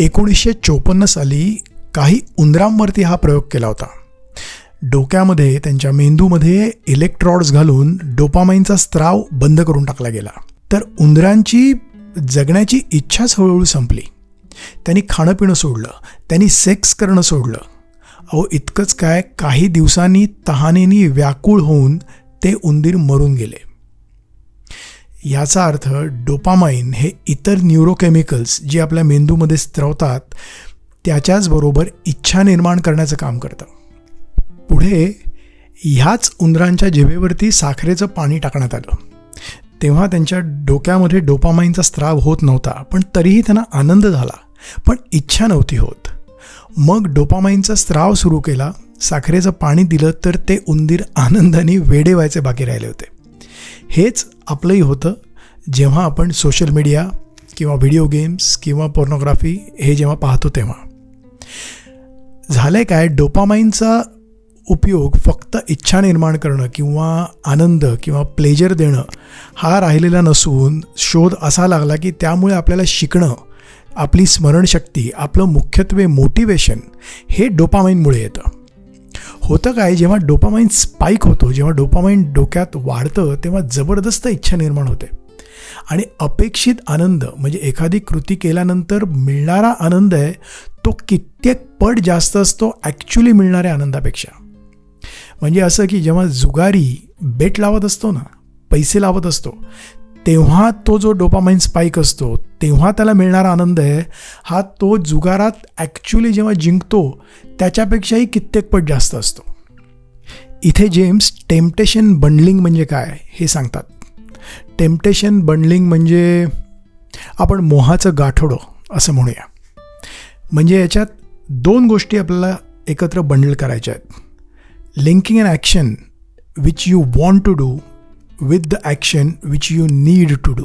एकोणीसशे चोपन्न साली काही उंदरांवरती हा प्रयोग केला होता. डोक्यामध्ये त्यांच्या मेंदूमध्ये इलेक्ट्रॉड्स घालून डोपामाइनचा स्त्राव बंद करून टाकला गेला. तर उंदरांची जगण्याची इच्छाच हळूहळू संपली. त्यांनी खाणं पिणं सोडलं. त्यांनी सेक्स करणं सोडलं. अहो इतकंच काय काही दिवसांनी तहानेनी व्याकुळ होऊन ते उंदीर मरून गेले. याचा अर्थ डोपामाइन हे इतर न्यूरोकेमिकल्स जे आपल्या मेंदूमध्ये स्त्रवतात त्याच्याचबरोबर इच्छा निर्माण करण्याचं काम करतं. पुढे ह्याच उंदरांच्या जिभेवरती साखरेचं पाणी टाकण्यात आलं. तेव्हा त्यांच्या डोक्यामध्ये डोपामाइनचा स्त्राव होत नव्हता पण तरीही त्यांना आनंद झाला. पण इच्छा नव्हती होत. मग डोपामाइनचा स्त्राव सुरू केला साखरेचं पाणी दिलं तर ते उंदीर आनंदाने वेडे व्हायचे बाकी राहिले होते. हेच आपलंही होतं. जेव्हा आपण सोशल मीडिया किंवा व्हिडिओ गेम्स किंवा पोर्नोग्राफी हे जेव्हा पाहतो तेव्हा. झालं आहे काय? डोपामाइनचा उपयोग फक्त इच्छा निर्माण करणं किंवा आनंद किंवा प्लेजर देणं हा राहिलेला नसून शोध असा लागला की त्यामुळे आपल्याला शिकणं आपली स्मरणशक्ती आपलं मुख्यत्वे मोटिवेशन हे डोपामाइनमुळे येतं. होतं काय जेव्हा डोपामाइन स्पाईक होतो जेव्हा डोपामाइन डोक्यात वाढतं तेव्हा जबरदस्त इच्छा निर्माण होते. आणि अपेक्षित आनंद म्हणजे एखादी कृती केल्यानंतर मिळणारा आनंद आहे तो कित्येक पट जास्त असतो ॲक्च्युली मिळणाऱ्या आनंदापेक्षा. म्हणजे असं की जेव्हा जुगारी बेट लावत असतो ना पैसे लावत असतो तेव्हा तो जो डोपामाइन स्पाईक असतो तेव्हा त्याला मिळणारा आनंद आहे हा तो जुगारात ॲक्च्युली जेव्हा जिंकतो त्याच्यापेक्षाही कित्येकपट जास्त असतो. इथे जेम्स टेम्पटेशन बंडलिंग म्हणजे काय हे सांगतात. टेम्पटेशन बंडलिंग म्हणजे आपण मोहाचं गाठोडं असं म्हणूया. म्हणजे याच्यात दोन गोष्टी आपल्याला एकत्र बंडल करायच्या आहेत. Linking an action which you want to do with the action which you need to do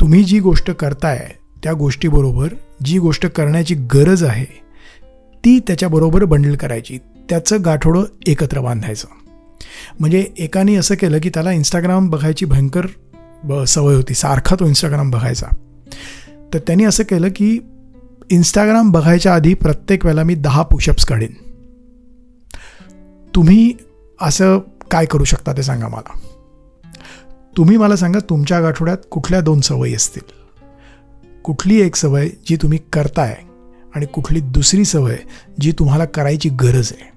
तुम्ही जी गोष्ट करताय त्या गोष्टीबरोबर जी गोष्ट करण्याची गरज आहे ती त्याच्याबरोबर बंडल करायची. त्याचं गाठोडं एकत्र बांधायचं. म्हणजे एकाने असं केलं की त्याला इंस्टाग्राम बघायची भयंकर ब सवय होती. सारखा तो इंस्टाग्राम बघायचा. तर त्यांनी असं केलं की इंस्टाग्राम बघायच्या आधी प्रत्येक वेळेला मी दहा पुशअप्स काढीन. तुम्ही असं काय करू शकता ते सांगा मला. तुम्ही मला सांगा तुमच्या आठवड्यात कुठल्या दोन सवयी असतील? कुठली एक सवय जी तुम्ही करताय आणि कुठली दुसरी सवय जी तुम्हाला करायची गरज आहे?